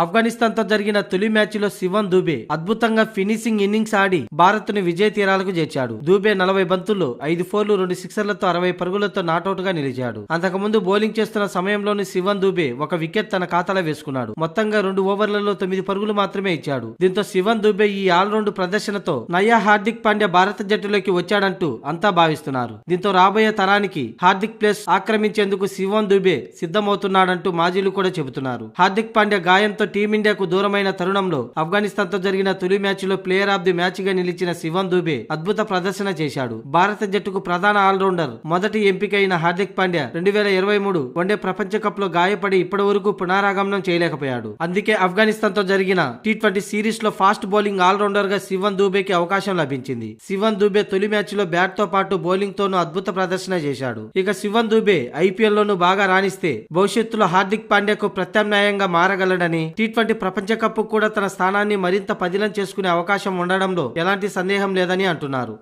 ఆఫ్ఘనిస్తాన్తో జరిగిన తొలి మ్యాచ్లో శివన్ దూబే అద్భుతంగా ఫినిషింగ్ ఇన్నింగ్స్ ఆడి భారత్ను విజయ తీరాలకు చేర్చాడు. దూబే నలభై బంతుల్లో ఐదు ఫోర్లు రెండు సిక్సర్లతో అరవై పరుగులతో నాటౌట్గా నిలిచాడు. అంతకుముందు బౌలింగ్ చేస్తున్న సమయంలోని శివన్ దూబే ఒక వికెట్ తన ఖాతాలో వేసుకున్నాడు. మొత్తంగా రెండు ఓవర్లలో తొమ్మిది పరుగులు మాత్రమే ఇచ్చాడు. దీంతో శివన్ దూబే ఈ ఆల్రౌండ్ ప్రదర్శనతో నయా హార్దిక్ పాండ్యా భారత జట్టులోకి వచ్చాడంటూ అంతా భావిస్తున్నారు. దీంతో రాబోయే తరానికి హార్దిక్ ప్లేస్ ఆక్రమించేందుకు శివన్ దూబే సిద్ధమవుతున్నాడంటూ మాజీలు కూడా చెబుతున్నారు. హార్దిక్ పాండ్యా గాయంతో టీమిండియాకు దూరమైన తరుణంలో ఆఫ్ఘనిస్తాన్తో జరిగిన తొలి మ్యాచ్లో ప్లేయర్ ఆఫ్ ది మ్యాచ్గా నిలిచిన శివన్ దుబే అద్భుత ప్రదర్శన చేశాడు. భారత జట్టుకు ప్రధాన ఆల్రౌండర్ మొదటి ఎంపికైన హార్దిక్ పాండ్యా రెండు వేల ఇరవై మూడు వన్డే ప్రపంచ కప్లో గాయపడి ఇప్పటి వరకు పునరాగమనం చేయలేకపోయాడు. అందుకే ఆఫ్ఘనిస్తాన్తో జరిగిన టీ ట్వంటీ సిరీస్లో ఫాస్ట్ బౌలింగ్ ఆల్రౌండర్గా శివన్ దుబేకి అవకాశం లభించింది. శివన్ దుబే తొలి మ్యాచ్లో బ్యాట్తో పాటు బౌలింగ్ తోనూ అద్భుత ప్రదర్శన చేశాడు. ఇక శివన్ దుబే ఐపీఎల్ లోనూ బాగా రాణిస్తే భవిష్యత్తులో హార్దిక్ పాండ్యాకు ప్రత్యామ్నాయంగా మారగలడని టీ ట్వంటీ ప్రపంచ కప్ కూడా తన స్థానాన్ని మరింత పదిలం చేసుకునే అవకాశం ఉండడంలో ఎలాంటి సందేహం లేదని అంటున్నారు